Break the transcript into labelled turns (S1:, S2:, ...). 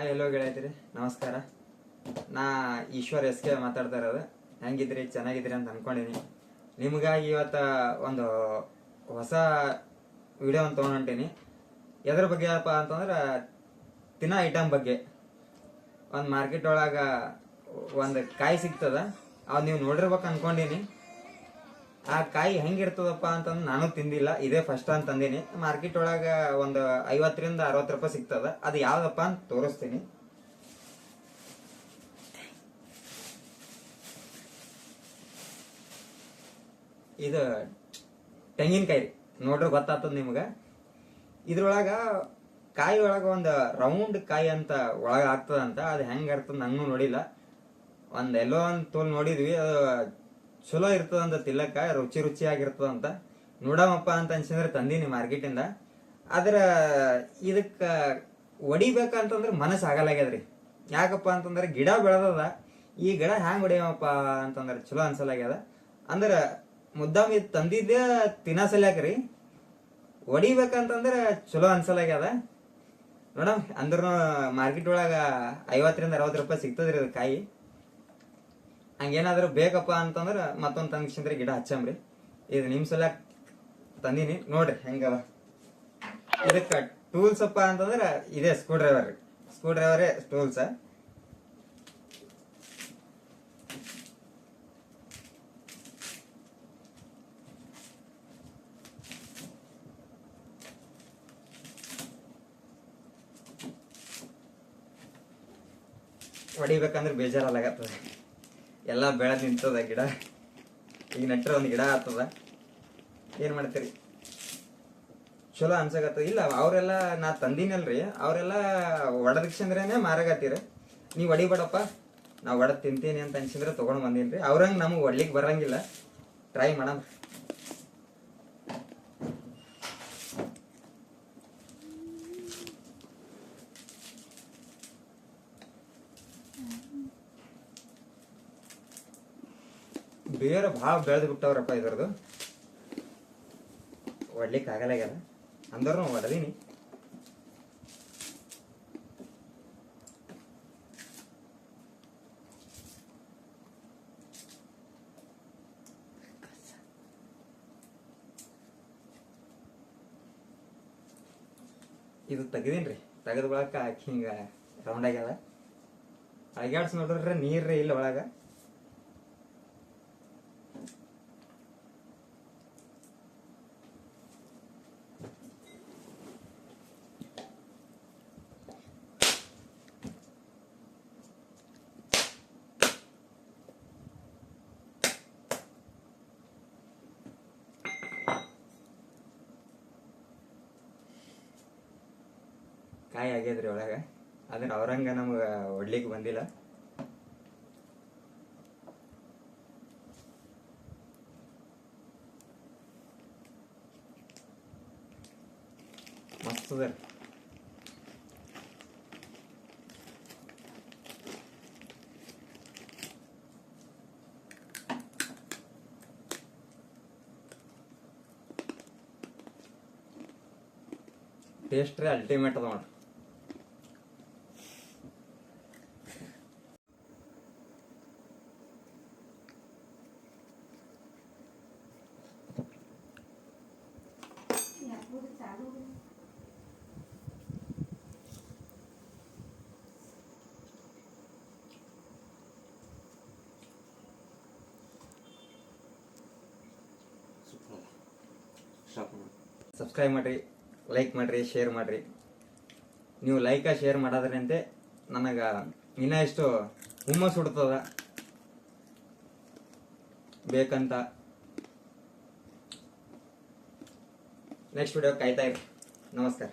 S1: Hi ಎಲ್ಲೋ ಗೆಳೆಯತ್ರಿ ನಮಸ್ಕಾರ. ನಾ Eshwar S K ಮಾತಾಡ್ತಾ ಇರೋದು. ಹೆಂಗಿದ್ರಿ? ಚೆನ್ನಾಗಿದ್ರಿ ಅಂತ ಅನ್ಕೊಂಡಿನಿ ನಿಮಗಾಗಿ ಇವತ್ತು ಒಂದು ಹೊಸ ವಿಡಿಯೋ ಅಂತ ತೊಗೊಂಡೀನಿ ಎದ್ರ ಬಗ್ಗೆ ಏನಪ್ಪ ಅಂತಂದ್ರೆ, ತಿನ್ನ ಐಟಮ್ ಬಗ್ಗೆ. ಒಂದು ಮಾರ್ಕೆಟ್ ಒಳಗೆ ಒಂದು ಕಾಯಿ ಸಿಗ್ತದ. ಅವ್ ನೀವು ನೋಡಿರ್ಬೇಕು ಅನ್ಕೊಂಡಿನಿ ಆ ಕಾಯಿ ಹೆಂಗಿರ್ತದಪ್ಪ ಅಂತಂದು ನಾನು ತಿಂದಿಲ್ಲ. ಇದೇ ಫಸ್ಟ್ ಅಂತ ತಂದೀನಿ ಮಾರ್ಕೆಟ್ ಒಳಗ ಒಂದು ಐವತ್ತರಿಂದ ಅರವತ್ತು ರೂಪಾಯಿ ಸಿಗ್ತದ. ಅದು ಯಾವ್ದಪ್ಪ ಅಂತ ತೋರಿಸ್ತೀನಿ. ಇದು ತೆಂಗಿನಕಾಯಿ ನೋಡ್ರಿ ಗೊತ್ತಾಗ್ತದ ನಿಮ್ಗೆ? ಇದ್ರೊಳಗ ಕಾಯಿ ಒಳಗ ಒಂದು ರೌಂಡ್ ಕಾಯಿ ಅಂತ ಒಳಗೆ ಆಗ್ತದಂತ. ಅದು ಹೆಂಗೆ ಇರ್ತದ ನಂಗೂ ನೋಡಿಲ್ಲ. ಒಂದು ಎಲ್ಲೋ ಒಂದು ತೋಲ್ ನೋಡಿದ್ವಿ. ಅದು ಚಲೋ ಇರ್ತದ ಅಂತ ತಿಲಕ, ರುಚಿ ರುಚಿಯಾಗಿರ್ತದಂತ. ನೋಡಮಪ್ಪ ಅಂತ ಅನ್ಸಿದ್ರೆ ತಂದೀನಿ ಮಾರ್ಕೆಟಿಂದ. ಆದ್ರ ಇದಕ್ಕ ಹೊಡಿಬೇಕಂತಂದ್ರೆ ಮನಸ್ಸು ಆಗಲಾಗ್ಯದ್ರಿ. ಯಾಕಪ್ಪ ಅಂತಂದ್ರೆ ಗಿಡ ಬೆಳೆದದ, ಈ ಗಿಡ ಹ್ಯಾಂಗ್ ಹೊಡಿಯಮಪ್ಪ ಅಂತಂದ್ರೆ ಚಲೋ ಅನ್ಸಲಾಗ್ಯದ. ಅಂದ್ರೆ ಮುದ್ದಾಮ್ ಇದು ತಂದಿದ್ದೆ ತಿನ್ನಸಲ್ಯಾಕ್ರಿ ಹೊಡಿಬೇಕಂತಂದ್ರೆ ಚಲೋ ಅನ್ಸಲಾಗ್ಯದ. ನೋಡಮ್ ಅಂದ್ರೂ ಮಾರ್ಕೆಟ್ ಒಳಗ ಐವತ್ತರಿಂದ ಅರವತ್ತು ರೂಪಾಯಿ ಸಿಗ್ತದ್ರಿ ಅದು ಕಾಯಿ. ಹಂಗೇನಾದ್ರೂ ಬೇಕಪ್ಪ ಅಂತಂದ್ರ ಮತ್ತೊಂದ್ ತಂಗಿಸಿದ್ರೆ ಗಿಡ ಹಚ್ಚಂಬ್ರಿ. ಇದು ನಿಮ್ ಸಲ ತಂದೀನಿ. ನೋಡ್ರಿ ಹೆಂಗವ ಇದಕ್ಕ ಟೂಲ್ಸ್ ಅಪ್ಪ ಅಂತಂದ್ರ ಇದೇ ಸ್ಕ್ರೂ ಡ್ರೈವರ್ ಸ್ಕ್ರೂ ಡ್ರೈವರೇ ಟೂಲ್ಸ್. ಹೊಡಿಬೇಕಂದ್ರೆ ಬೇಜಾರಲ್ಲಾಗತ್ತದ ಎಲ್ಲ ಬೆಳೆದು ನಿಂತದ ಗಿಡ. ಈಗ ನೆಟ್ಟರೆ ಒಂದು ಗಿಡ ಆಗ್ತದ. ಏನು ಮಾಡ್ತೀರಿ? ಚಲೋ ಅನ್ಸಕತ್ತದ. ಇಲ್ಲ, ಅವರೆಲ್ಲ ನಾ ತಂದಿನಲ್ರಿ. ಅವರೆಲ್ಲ ಒಡದಕ್ಷಂದ್ರೇನೆ ಮಾರಾಗತ್ತೀರ ನೀವು ಹೊಡಿಬೇಡಪ್ಪ ನಾ ಒಡದ್ ತಿಂತೀನಿ ಅಂತ ಅನ್ಸಿದ್ರೆ ತೊಗೊಂಡು ಬಂದೀನಿ ರೀ ಅವ್ರಂಗೆ ನಮಗೆ ಒಡ್ಲಿಕ್ಕೆ ಬರಂಗಿಲ್ಲ. ಟ್ರೈ ಮಾಡಮ್ ಬೇರೆ ಭಾಳ ಬೆಳೆದು ಬಿಟ್ಟವ್ರಪ್ಪ ಇದ್ರದ್ದು ಹೊಡ್ಲಿಕ್ಕೆ ಆಗಲಾಗ್ಯದ ಅಂದ್ರೂ ಹೊಡೆದೀನಿ ಇದು ತೆಗ್ದೀನ್ರಿ. ತೆಗೆದ ಬಳಕ ಹಿಂಗೆ ರೌಂಡ್ ಆಗ್ಯದ. ಅಳಗ್ಯಾಡ್ಸಿ ನೋಡ್ರಿ ನೀರ್ರಿ ಇಲ್ಲ ಒಳಗ. ಕಾಯಿ ಆಗ್ಯದ್ರಿ ಒಳಗ. ಆದ್ರೆ ಅವ್ರಂಗ ನಮ್ಗ ಒಡ್ಲಿಕ್ಕೆ ಬಂದಿಲ್ಲ. ಮಸ್ತ್ ಅದ ಅಲ್ಟಿಮೇಟ್ ಅದ ನೋಡ್ರಿ. ಸಬ್ಸ್ಕ್ರೈಬ್ ಮಾಡ್ರಿ ಲೈಕ್ ಮಾಡಿರಿ ಶೇರ್ ಮಾಡಿರಿ. ನೀವು ಲೈಕ ಶೇರ್ ಮಾಡೋದ್ರಂತೆ ನನಗೆ ಇನ್ನೂ ಎಷ್ಟು ಹುಮ್ಮಸ್ ಹುಡ್ತದ. ಬೇಕಂತ ನೆಕ್ಸ್ಟ್ ವಿಡಿಯೋ ಕಾಯ್ತಾ ಇರಿ ನಮಸ್ಕಾರ